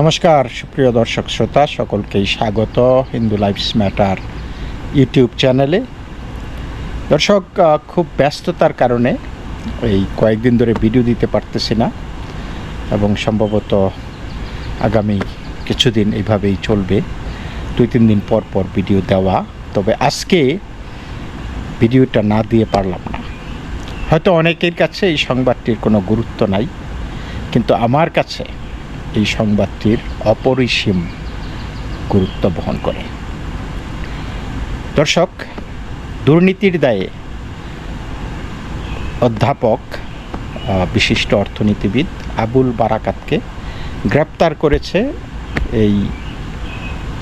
নমস্কার, সুপ্রিয় দর্শক শ্রোতা, সকলকেই স্বাগত হিন্দু লাইফস ম্যাটার ইউটিউব চ্যানেলে। দর্শক খুব ব্যস্ততার কারণে এই কয়েকদিন ধরে ভিডিও দিতে পারতেছি না এবং সম্ভবত আগামী কিছুদিন এইভাবেই চলবে, দুই তিন দিন পর পর ভিডিও দেওয়া। তবে আজকে ভিডিওটা না দিয়ে পারলাম না। হয়তো অনেকের কাছে এই সংবাদটির কোনো গুরুত্ব নাই, কিন্তু আমার কাছে এই সংবাদটির অপরিসীম গুরুত্ব বহন করে। দর্শক, দুর্নীতির দায়ে অধ্যাপক বিশিষ্ট অর্থনীতিবিদ আবুল বারাকাতকে গ্রেপ্তার করেছে এই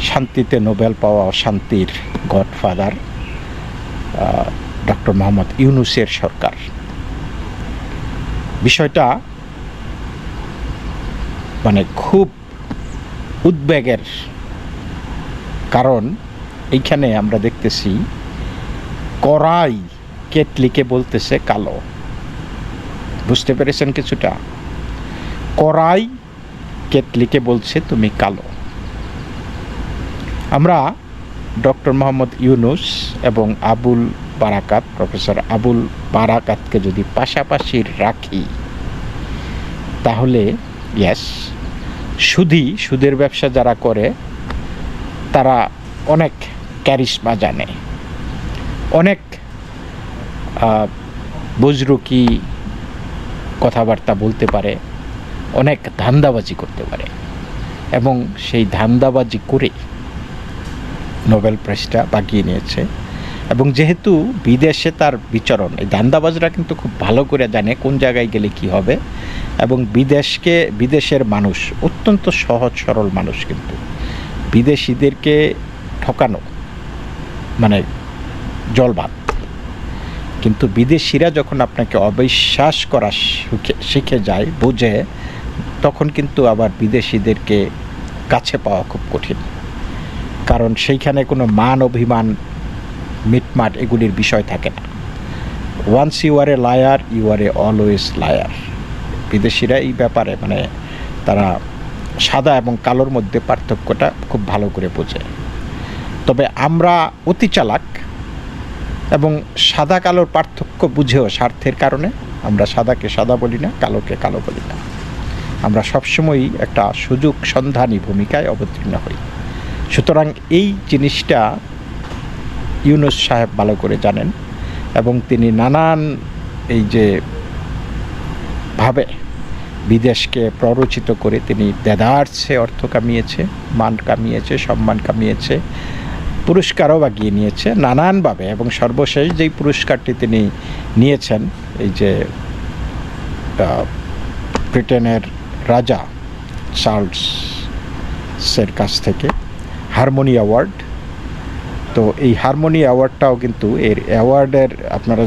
শান্তিতে নোবেল পাওয়া শান্তির গডফাদার ডক্টর মোহাম্মদ ইউনুসের সরকার। বিষয়টা মানে খুব উদ্বেগের কারণ এইখানে আমরা দেখতেছি করাই কেটলিকে বলতেছে কালো। বুঝতে পেরেছেন কিছুটা? করাই কেটলিকে বলছে তুমি কালো। আমরা ডক্টর মোহাম্মদ ইউনুস এবং আবুল বারাকাত, প্রফেসর আবুল বারাকাতকে যদি পাশাপাশি রাখি, তাহলে ইয়েস সুদি সুদের ব্যবসা যারা করে, তারা অনেক ক্যারিশমা জানে। অনেক বুজরুকি কথাবার্তা বলতে পারে, অনেক ধান্দাবাজি করতে পারে। এবং সেই ধান্দাবাজি করে নোবেল প্রাইজটা বাগিয়ে নিয়েছে। এবং যেহেতু বিদেশে তার বিচরণ, এই ধান্দাবাজরা কিন্তু খুব ভালো করে জানে কোন জায়গায় গেলে কি হবে। এবং বিদেশকে, বিদেশের মানুষ, অত্যন্ত সহজ, সরল মানুষ কিন্তু। বিদেশিদেরকে ঠকানো মানে জলভাত কিন্তু বিদেশিরা যখন আপনাকে অবিশ্বাস করা শিখে যায়, বোঝে, তখন কিন্তু আবার বিদেশিদেরকে কাছে পাওয়া খুব কঠিন। কারণ সেইখানে কোনো মান অভিমান, মিটমাট এগুলির বিষয় থাকে না। Once you are a liar you are a always liar বিদেশিরা এই ব্যাপারে মানে তারা সাদা এবং কালোর মধ্যে পার্থক্যটা খুব ভালো করে বোঝে। তবে আমরা অতি চালাক এবং সাদা কালোর পার্থক্য বুঝেও স্বার্থের কারণে আমরা সাদাকে সাদা বলি না, কালোকে কালো বলি না। আমরা সবসময়ই একটা সুযোগ সন্ধানী ভূমিকায় অবতীর্ণ হই। সুতরাং এই জিনিসটা ইউনুস সাহেব ভালো করে জানেন এবং তিনি নানান এই যে ভাবে বিদেশকে প্ররোচিত করে তিনি দেদার্সে অর্থ কামিয়েছে, মান কামিয়েছে, সম্মান কামিয়েছে, পুরস্কারও বাগিয়ে নিয়েছে নানানভাবে এবং সর্বশেষ যেই পুরস্কারটি তিনি নিয়েছেন, এই যে ব্রিটেনের রাজা চার্লসের কাছ থেকে হারমোনি অ্যাওয়ার্ড। তো এই হারমোনি অ্যাওয়ার্ডটাও কিন্তু এর অ্যাওয়ার্ডের আপনারা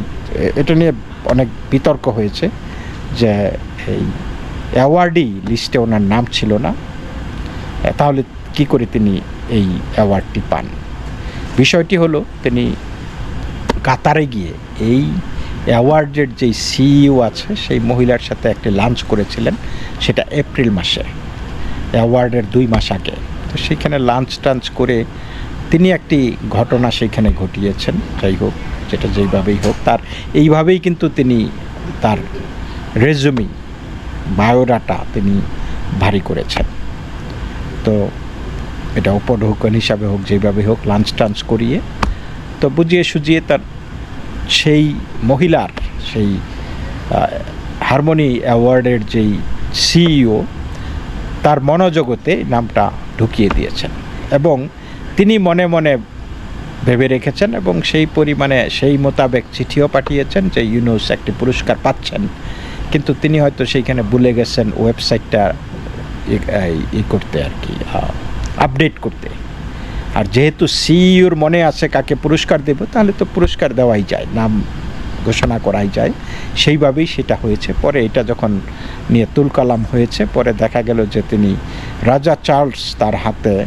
এটা নিয়ে অনেক বিতর্ক হয়েছে। যে এই অ্যাওয়ার্ডই লিস্টে ওনার নাম ছিল না, তাহলে কি করে তিনি এই অ্যাওয়ার্ডটি পান? বিষয়টি হলো, তিনি কাতারে গিয়ে এই অ্যাওয়ার্ডের যেই সিইও আছে, সেই মহিলার সাথে একটি লাঞ্চ করেছিলেন, সেটা এপ্রিল মাসে অ্যাওয়ার্ডের দুই মাস আগে। তো সেখানে লাঞ্চ টাঞ্চ করে তিনি একটি ঘটনা সেইখানে ঘটিয়েছেন, যাই হোক, যেটা যেইভাবেই হোক, তার, এইভাবেই কিন্তু তিনি তার রেজুমি, বায়োডাটা তিনি ভারী করেছেন। তো এটা উপঢৌকন হিসাবে হোক, যেভাবে হোক, লাঞ্চ টাঞ্চ করিয়ে, তো বুঝিয়ে সুজিয়ে তার সেই মহিলার, সেই হারমোনি অ্যাওয়ার্ডের যেই সিইও, তার মনোজগতে নামটা ঢুকিয়ে দিয়েছেন। এবং তিনি মনে মনে ভেবে রেখেছেন এবং সেই পরিমাণে, সেই মোতাবেক চিঠিও পাঠিয়েছেন যে ইউনুস একটি পুরস্কার পাচ্ছেন কিন্তু তিনি হয়তো সেইখানে ভুলে গেছেন ওয়েবসাইটটা ই- করতে আর কি আপডেট করতে। আর যেহেতু সিইউর মনে আছে কাকে পুরস্কার দেব, তাহলে তো পুরস্কার দেওয়াই যায়, নাম ঘোষণা করাই যায়। সেইভাবেই সেটা হয়েছে। পরে এটা যখন নিয়ে তুলকালাম হয়েছে, পরে দেখা গেল যে তিনি রাজা চার্লস তার হাতে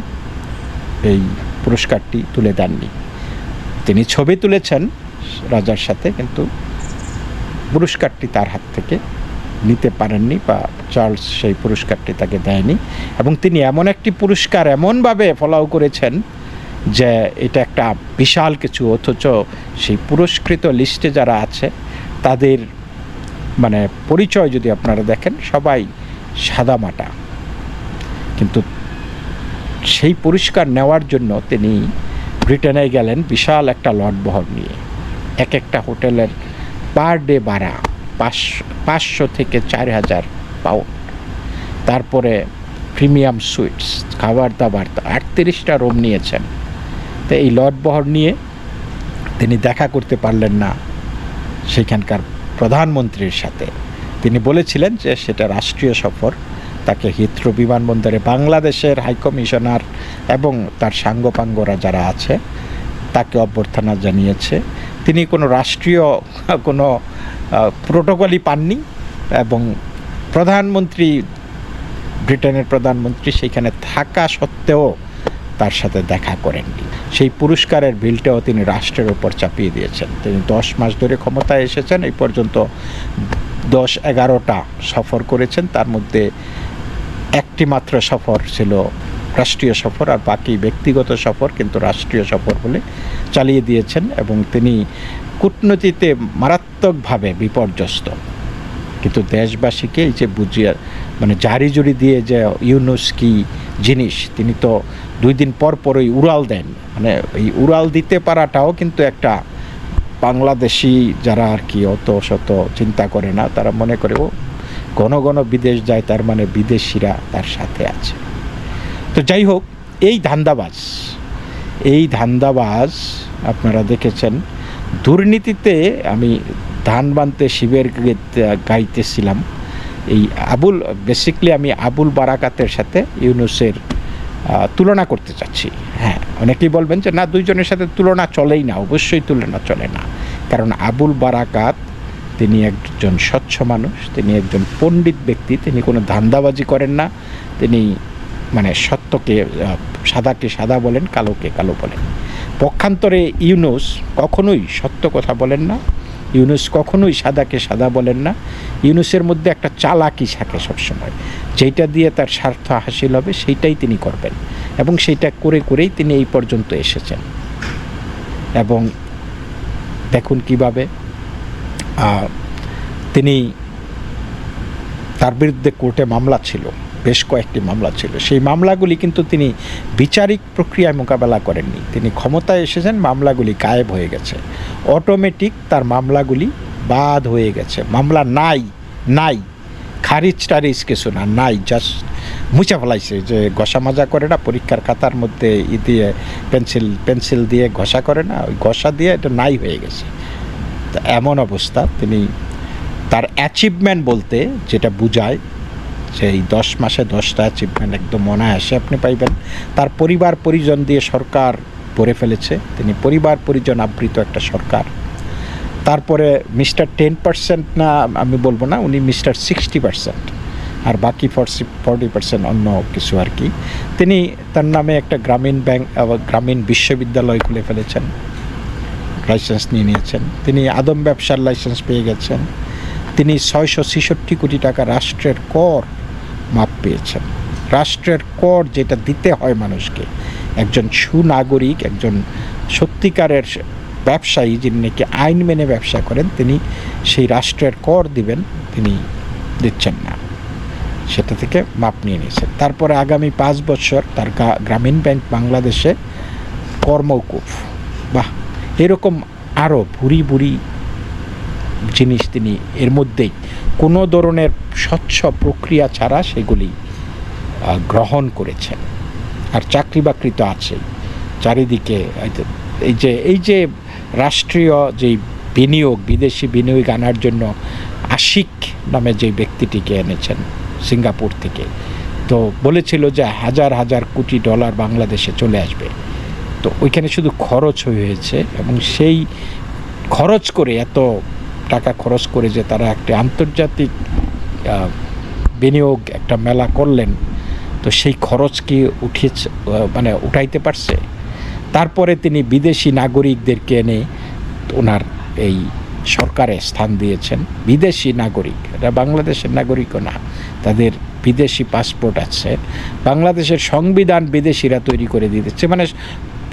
এই পুরস্কারটি তুলে দেননি। তিনি ছবি তুলেছেন রাজার সাথে, কিন্তু পুরস্কারটি তার হাত থেকে নিতে পারেননি বা চার্লস সেই পুরস্কারটি তাকে দেয়নি। এবং তিনি এমন একটি পুরস্কার এমনভাবে ফলাও করেছেন যে এটা একটা বিশাল কিছু, অথচ সেই পুরস্কৃত লিস্টে যারা আছে, তাদের মানে পরিচয় যদি আপনারা দেখেন, সবাই সাদামাটা কিন্তু সেই পুরস্কার নেওয়ার জন্য তিনি ব্রিটেনে গেলেন বিশাল একটা লট বহর নিয়ে। এক একটা হোটেলের পার ডে ভাড়া। পাঁচশো থেকে চার হাজার পাউন্ড তারপরে প্রিমিয়াম সুইটস খাবার দাবার আটত্রিশটা রুম নিয়েছেন। তো এই লটবহর নিয়ে তিনি দেখা করতে পারলেন না সেখানকার প্রধানমন্ত্রীর সাথে। তিনি বলেছিলেন যে সেটা রাষ্ট্রীয় সফর, তাকে হিথ্রো বিমানবন্দরে বাংলাদেশের হাইকমিশনার এবং তার সাঙ্গপাঙ্গরা যারা আছে, তাকে অভ্যর্থনা জানিয়েছে। তিনি কোনো রাষ্ট্রীয়, কোনো প্রোটোকলই পাননি এবং প্রধানমন্ত্রী, ব্রিটেনের প্রধানমন্ত্রী সেখানে থাকা সত্ত্বেও তার সাথে দেখা করেননি। সেই পুরস্কারের বিলটাও তিনি রাষ্ট্রের ওপর চাপিয়ে দিয়েছেন। তিনি দশ মাস ধরে ক্ষমতায় এসেছেন, এই পর্যন্ত দশ এগারোটা সফর করেছেন। তার মধ্যে একটি মাত্র সফর ছিল রাষ্ট্রীয় সফর আর বাকি ব্যক্তিগত সফর কিন্তু রাষ্ট্রীয় সফর বলে চালিয়ে দিয়েছেন এবং তিনি কূটনীতিতে মারাত্মকভাবে বিপর্যস্ত। কিন্তু দেশবাসীকে এই যে বুঝিয়ে মানে জারি জুড়ি দিয়ে যে ইউনুস কি জিনিস, তিনি তো দুই দিন পর পরই উড়াল দেন। মানে এই উড়াল দিতে পারাটাও কিন্তু একটা বাংলাদেশি যারা আর কি অত শত চিন্তা করে না, তারা মনে করে, ও, ঘন ঘন বিদেশ যায়, তার মানে বিদেশিরা তার সাথে আছে। তো যাই হোক, এই ধান্দাবাজ এই ধান্দাবাজ আপনারা দেখেছেন, দুর্নীতিতে আমি ধান বানতে শিবের গাইতেছিলাম। এই আবুল বেসিকলি আমি আবুল বারাকাতের সাথে ইউনুসের তুলনা করতে চাচ্ছি। হ্যাঁ অনেকেই বলবেন যে না, দুইজনের সাথে তুলনা চলেই না, অবশ্যই তুলনা চলে না। কারণ আবুল বারাকাত, তিনি একজন স্বচ্ছ মানুষ, তিনি একজন পণ্ডিত ব্যক্তি, তিনি কোনো ধান্দাবাজি করেন না, তিনি মানে সত্যকে সাদাকে সাদা বলেন, কালোকে কালো বলেন। পক্ষান্তরে ইউনুস কখনোই সত্য কথা বলেন না। ইউনুস কখনোই সাদাকে সাদা বলেন না। ইউনুসের মধ্যে একটা চালাকি থাকে সবসময়। যেটা দিয়ে তার স্বার্থ হাসিল হবে, সেইটাই তিনি করবেন। এবং সেইটা করে করেই তিনি এই পর্যন্ত এসেছেন। এবং দেখুন কীভাবে তিনি তার বিরুদ্ধে কোর্টে মামলা ছিল। বেশ কয়েকটি মামলা ছিল। সেই মামলাগুলি কিন্তু তিনি বিচারিক প্রক্রিয়ায় মোকাবেলা করেননি। তিনি ক্ষমতায় এসেছেন, মামলাগুলি গায়েব হয়ে গেছে। অটোমেটিক তার মামলাগুলি বাদ হয়ে গেছে। মামলা নাই নাই। খারিজ টারিজ কিছু না, নাই। জাস্ট মুছে ফেলাইছে যে ঘষা মাজা করে না, পরীক্ষার খাতার মধ্যে ই দিয়ে পেন্সিল পেন্সিল দিয়ে ঘষা করে না, ওই ঘষা দিয়ে এটা নাই হয়ে গেছে। এমন অবস্থা। তিনি তার অ্যাচিভমেন্ট বলতে যেটা বুঝায় সেই দশ মাসে দশটা অ্যাচিভমেন্ট একদম অনায়াসে আপনি পাইবেন। তার পরিবার পরিজন দিয়ে সরকার ভরে ফেলেছে। তিনি পরিবার পরিজন আবৃত একটা সরকার। তারপরে মিস্টার টেন পার্সেন্ট না, আমি বলব না, উনি মিস্টার সিক্সটি পার্সেন্ট। আর বাকি ফর্সি, ফর্টি পার্সেন্ট অন্য কিছু আর কি। তিনি তার নামে একটা গ্রামীণ ব্যাংক গ্রামীণ বিশ্ববিদ্যালয় খুলে ফেলেছেন। লাইসেন্স নিয়ে নিয়েছেন। তিনি আদম ব্যবসার লাইসেন্স পেয়ে গেছেন। তিনি ছয়শো ছেষট্টি কোটি টাকা রাষ্ট্রের কর মাপ পেয়েছেন। রাষ্ট্রের কর যেটা দিতে হয় মানুষকে, একজন সুনাগরিক, একজন সত্যিকারের ব্যবসায়ী যিনি নাকি আইন মেনে ব্যবসা করেন, তিনি সেই রাষ্ট্রের কর দিবেন, তিনি দিচ্ছেন না। সেটা থেকে মাপ নিয়ে নিয়েছেন। তারপরে আগামী পাঁচ বছর তার গ্রামীণ ব্যাংক বাংলাদেশে কর্মকুফ। বাহ! এরকম আরও ভুরি ভুরি জিনিস তিনি এর মধ্যেই। কোনো ধরনের স্বচ্ছ প্রক্রিয়া ছাড়া সেগুলি গ্রহণ করেছেন। আর চাকরি বাকরি তো আছেই। চারিদিকে এই যে- এই যে রাষ্ট্রীয় যেই বিনিয়োগ, বিদেশি বিনিয়োগ আনার জন্য আশিক নামে যে ব্যক্তিটিকে এনেছেন সিঙ্গাপুর থেকে, তো বলেছিল যে হাজার হাজার কোটি ডলার বাংলাদেশে চলে আসবে। তো ওইখানে শুধু খরচ হয়েছে এবং সেই খরচ করে এত টাকা খরচ করে যে তারা একটা আন্তর্জাতিক বিনিয়োগ একটা মেলা করলেন, তো সেই খরচ কি উঠিয়েছে মানে উঠাইতে পারছে? তারপরে তিনি বিদেশি নাগরিকদেরকে এনে ওনার এই সরকারে স্থান দিয়েছেন। বিদেশি নাগরিক, এটা বাংলাদেশের নাগরিকও না, তাদের বিদেশি পাসপোর্ট আছে। বাংলাদেশের সংবিধান বিদেশিরা তৈরি করে দিয়েছে। মানে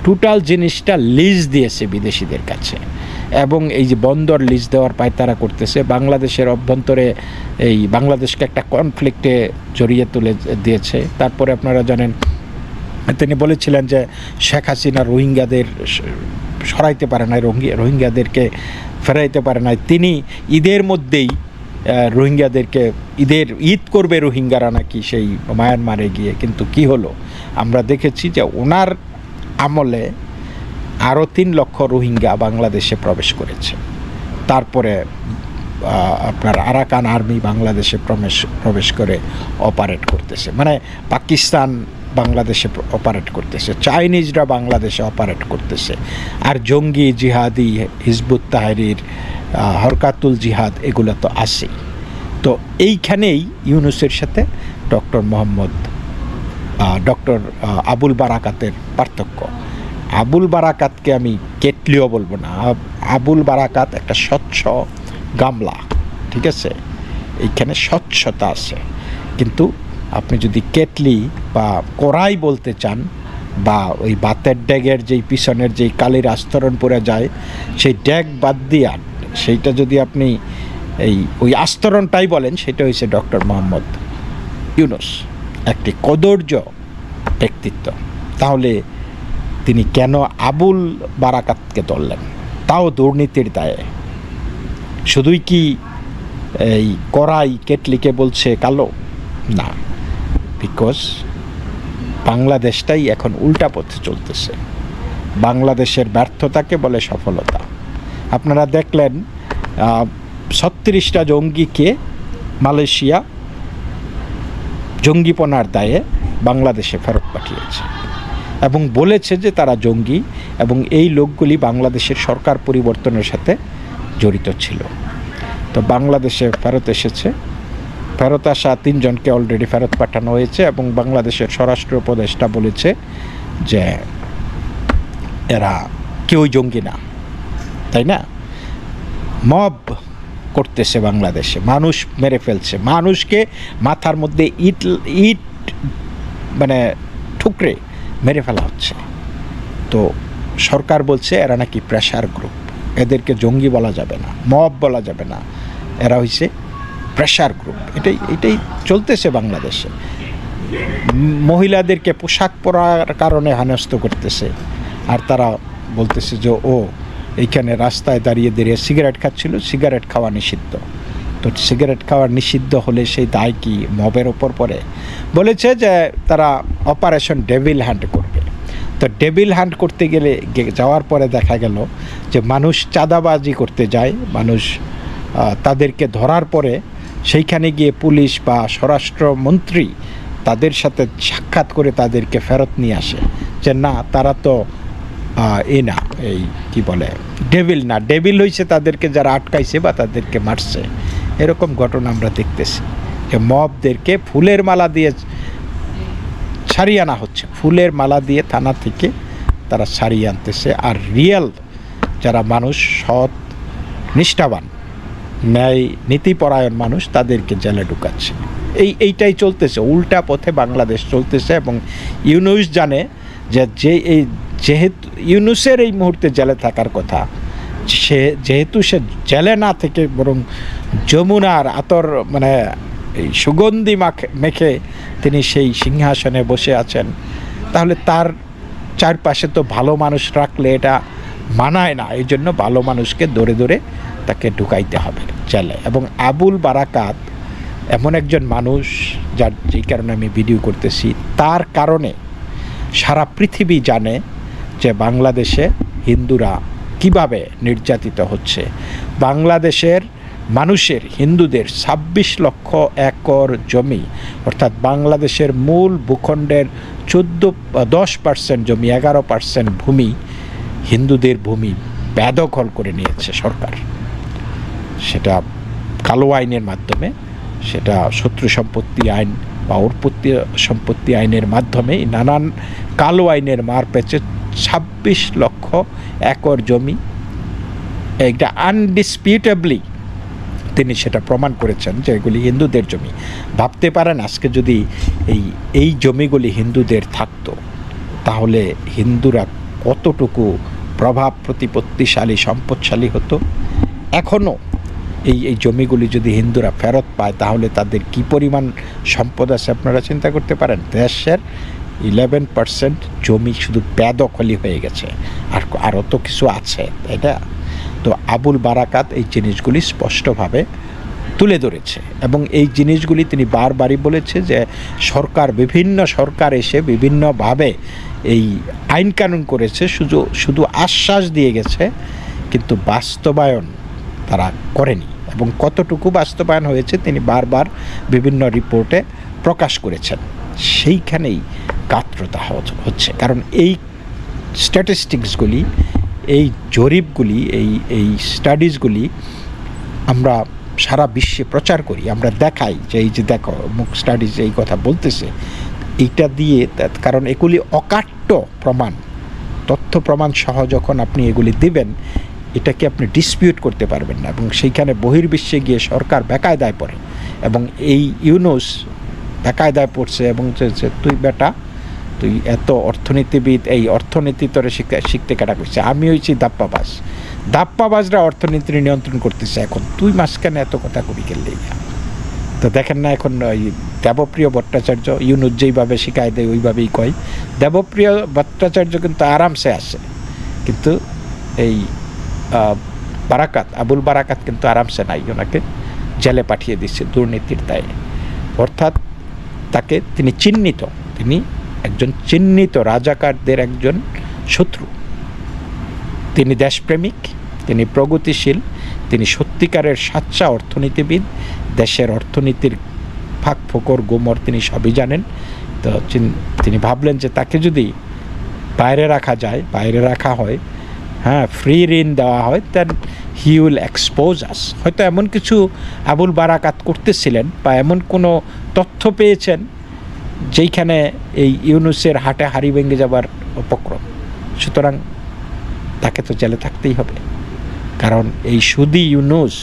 টোটাল জিনিসটা লিজ দিয়েছে বিদেশিদের কাছে। এবং এই যে বন্দর লিজ দেওয়ার পায়তারা করতেছে। বাংলাদেশের অভ্যন্তরে এই বাংলাদেশকে একটা কনফ্লিক্টে জড়িয়ে তুলে দিয়েছে। তারপরে আপনারা জানেন, তিনি বলেছিলেন যে শেখ হাসিনা রোহিঙ্গাদের সরাইতে পারে নাই, রোহিঙ্গা, রোহিঙ্গাদেরকে ফেরাইতে পারে না তিনি ঈদের মধ্যেই রোহিঙ্গাদেরকে, ঈদের, ঈদ করবে রোহিঙ্গারা নাকি সেই মায়ানমারে গিয়ে। কিন্তু কি হলো? আমরা দেখেছি যে ওনার আমলে আরও তিন লক্ষ রোহিঙ্গা বাংলাদেশে প্রবেশ করেছে। তারপরে আপনার আরাকান আর্মি বাংলাদেশে প্রবেশ প্রবেশ করে অপারেট করতেছে। মানে পাকিস্তান বাংলাদেশে অপারেট করতেছে। চাইনিজরা বাংলাদেশে অপারেট করতেছে। আর জঙ্গি জিহাদি, হিজবুত তাহারির হরকাতুল জিহাদ, এগুলো তো আছেই। তো এইখানেই ইউনুসের সাথে ডক্টর মোহাম্মদ ডক্টর আবুল বারাকাতের পার্থক্য। আবুল বারাকাতকে আমি কেটলিও বলব না। আব- আবুল বারাকাত একটা স্বচ্ছ গামলা, ঠিক আছে? এইখানে স্বচ্ছতা আছে। কিন্তু আপনি যদি কেটলি বা কড়াই বলতে চান, বা ওই বাতের ড্যাগের যেই পিছনের যেই কালির আস্তরণ পরে যায়, সেই ড্যাগ বাদ দিয়ে, সেইটা যদি আপনি এই ওই আস্তরণটাই বলেন, সেটা হচ্ছে ডক্টর মোহাম্মদ ইউনুস, একটি কদর্য ব্যক্তিত্ব। তাহলে তিনি কেন আবুল বারাকাতকে ধরলেন? তাও দুর্নীতির দায়ে। শুধুই কি এই কড়াই কেটলিকে বলছে কালো? না বিকজ বাংলাদেশটাই এখন উল্টা পথে চলতেছে। বাংলাদেশের ব্যর্থতাকে বলে সফলতা। আপনারা দেখলেন ছত্রিশটা জঙ্গিকে মালয়েশিয়া জঙ্গিপনার দায়ে বাংলাদেশে ফেরত পাঠিয়েছে। এবং বলেছে যে তারা জঙ্গি এবং এই লোকগুলি বাংলাদেশের সরকার পরিবর্তনের সাথে জড়িত ছিল। তো বাংলাদেশে ফেরত এসেছে। ফেরত আসা তিনজনকে অলরেডি ফেরত পাঠানো হয়েছে এবং বাংলাদেশের স্বরাষ্ট্র উপদেষ্টা বলেছে যে এরা কেউই জঙ্গি না, তাই না? মব করতেছে বাংলাদেশে, মানুষ মেরে ফেলছে। মানুষকে মাথার মধ্যে ইট ইট মানে ঠুকরে মেরে ফেলা হচ্ছে। তো সরকার বলছে এরা নাকি প্রেশার গ্রুপ এদেরকে জঙ্গি বলা যাবে না মব বলা যাবে না। এরা হইছে প্রেশার গ্রুপ এটাই এটাই চলতেছে বাংলাদেশে। মহিলাদেরকে পোশাক পরার কারণে হেনস্থ করতেছে। আর তারা বলতেছে যে, ও, এইখানে রাস্তায় দাঁড়িয়ে দাঁড়িয়ে সিগারেট খাচ্ছিল সিগারেট খাওয়া নিষিদ্ধ। তো সিগারেট খাওয়া নিষিদ্ধ হলে সেই দায় কি মবের ওপর পড়ে? বলেছে যে তারা অপারেশন ডেভিল হ্যান্ড করবে। তো ডেভিল হ্যান্ড করতে গেলে যাওয়ার পরে দেখা গেল যে মানুষ চাঁদাবাজি করতে যায়। মানুষ তাদেরকে ধরার পরে সেইখানে গিয়ে পুলিশ বা স্বরাষ্ট্রমন্ত্রী তাদের সাথে সাক্ষাৎ করে তাদেরকে ফেরত নিয়ে আসে। যে না, তারা তো এ না, এই কি বলে, ডেভিল না। ডেভিল হয়েছে তাদেরকে যারা আটকাইছে বা তাদেরকে মারছে। এরকম ঘটনা আমরা দেখতেছি। যে মবদেরকে ফুলের মালা দিয়ে ছাড়িয়ে আনা হচ্ছে। ফুলের মালা দিয়ে থানা থেকে তারা ছাড়িয়ে আনতেছে। আর রিয়েল যারা মানুষ, সৎ, নিষ্ঠাবান, ন্যায় নীতিপরায়ণ মানুষ তাদেরকে জেলে ঢুকাচ্ছে। এই, এইটাই চলতেছে। উল্টা পথে বাংলাদেশ চলতেছে এবং ইউনুস জানে যে যে এই, যেহেতু ইউনুসের এই মুহূর্তে জেলে থাকার কথা সে যেহেতু সে জেলে না থেকে বরং যমুনার আতর মানে এই সুগন্ধি মাখে, মেখে তিনি সেই সিংহাসনে বসে আছেন, তাহলে তার চারপাশে তো ভালো মানুষ রাখলে এটা মানায় না। এই জন্য ভালো মানুষকে দৌড়ে দৌড়ে তাকে ঢুকাইতে হবে জেলে। এবং আবুল বারাকাত এমন একজন মানুষ যার, যেই কারণে আমি ভিডিও করতেছি, তার কারণে সারা পৃথিবী জানে যে বাংলাদেশে হিন্দুরা কীভাবে নির্যাতিত হচ্ছে? বাংলাদেশের মানুষের, হিন্দুদের ছাব্বিশ লক্ষ একর জমি, অর্থাৎ বাংলাদেশের মূল ভূখণ্ডের চোদ্দ, দশ পার্সেন্ট জমি, এগারো পার্সেন্ট ভূমি হিন্দুদের ভূমি বেদখল করে নিয়েছে সরকার। সেটা কালো আইনের মাধ্যমে, সেটা শত্রু সম্পত্তি আইন বা উৎপত্তি, সম্পত্তি আইনের মাধ্যমে নানান কালো আইনের মার পেছে ছাব্বিশ লক্ষ একর জমি। এটা আনডিসপিউটেবলি তিনি সেটা প্রমাণ করেছেন যে এগুলি হিন্দুদের জমি। ভাবতে পারেন আজকে যদি এই এই জমিগুলি হিন্দুদের থাকতো, তাহলে হিন্দুরা কতটুকু প্রভাব প্রতিপত্তিশালী, সম্পদশালী হতো? এখনও এই এই জমিগুলি যদি হিন্দুরা ফেরত পায়, তাহলে তাদের কি পরিমাণ সম্পদ আছে আপনারা চিন্তা করতে পারেন? দেশের ইলেভেন পার্সেন্ট জমি শুধু বেদখলি হয়ে গেছে, আর আরও তো কিছু আছে না? তো আবুল বারাকাত এই জিনিসগুলি স্পষ্টভাবে তুলে ধরেছে এবং এই জিনিসগুলি তিনি বারবারই বলেছে যে সরকার, বিভিন্ন সরকার এসে বিভিন্নভাবে এই আইন কানুন করেছে, শুধু শুধু আশ্বাস দিয়ে গেছে, কিন্তু বাস্তবায়ন তারা করেনি। এবং কতটুকু বাস্তবায়ন হয়েছে তিনি বারবার বিভিন্ন রিপোর্টে প্রকাশ করেছেন। সেইখানেই কাত্রতা হচ্ছে। কারণ এই স্ট্যাটিস্টিক্সগুলি এই জরিপগুলি, এই এই স্টাডিজগুলি আমরা সারা বিশ্বে প্রচার করি, আমরা দেখাই যে এই যে দেখো, মুখ স্টাডিজ এই কথা বলতেছে, এইটা দিয়ে কারণ এগুলি অকাট্য প্রমাণ। তথ্য প্রমাণ সহ যখন আপনি এগুলি দিবেন এটাকে আপনি ডিসপিউট করতে পারবেন না এবং সেইখানে বহির্বিশ্বে গিয়ে সরকার বেকায়দায় পড়ে এবং এই ইউনুস বেকায়দায় পড়ছে এবং তুই বেটা, তুই এত অর্থনীতিবিদ, এই অর্থনীতি তোরে শিখতে শিখতে কাটা করছে আমি হয়েছি দাপ্পাবাজ। দাপ্পাবাজরা অর্থনীতি নিয়ন্ত্রণ করতেছে এখন। তুই মাঝখানে এত কথা কবি গেলেই তো দেখেন না এখন ওই দেবপ্রিয় ভট্টাচার্য, ইউনুস যেইভাবে শিখায় দেয়, ওইভাবেই কয়। দেবপ্রিয় ভট্টাচার্য কিন্তু আরামসে আসে। কিন্তু এই বারাকাত, আবুল বারাকাত কিন্তু আরামসে নাই ওনাকে। জেলে পাঠিয়ে দিচ্ছে দুর্নীতির দায়ে। অর্থাৎ তাকে তিনি চিহ্নিত, তিনি একজন চিহ্নিত রাজাকারদের একজন শত্রু। তিনি দেশপ্রেমিক, তিনি প্রগতিশীল, তিনি সত্যিকারের সাচ্চা অর্থনীতিবিদ, দেশের অর্থনীতির ফাঁক, ফোকর, গোমর তিনি সবই জানেন। তো তিনি ভাবলেন যে তাকে যদি বাইরে রাখা যায়, বাইরে রাখা হয় হ্যাঁ ফ্রি ঋণ দেওয়া হয় দেন হি উইল এক্সপোজ আস হয়তো এমন কিছু আবুল বারাকাত করতেছিলেন বা এমন কোনো তথ্য পেয়েছেন যেইখানে এই ইউনুসের হাটে হাড়ি ভেঙে যাবার উপক্রম। সুতরাং তাকে তো জেলে থাকতেই হবে। কারণ এই সুদি ইউনুস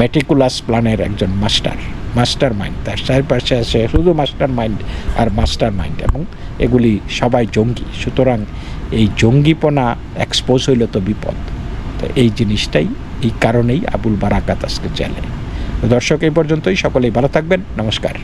মেটিকুলাস প্ল্যানের একজন মাস্টার মাস্টার মাইন্ড তার চারপাশে আছে শুধু মাস্টার মাইন্ড আর মাস্টার মাইন্ড এবং এগুলি সবাই জঙ্গি। সুতরাং এই জঙ্গিপনা এক্সপোজ হইলে তো বিপদ। তো এই জিনিসটাই, এই কারণেই আবুল বারাকাত আজকে জেলে। দর্শক, এই পর্যন্তই। সকলেই ভালো থাকবেন। নমস্কার।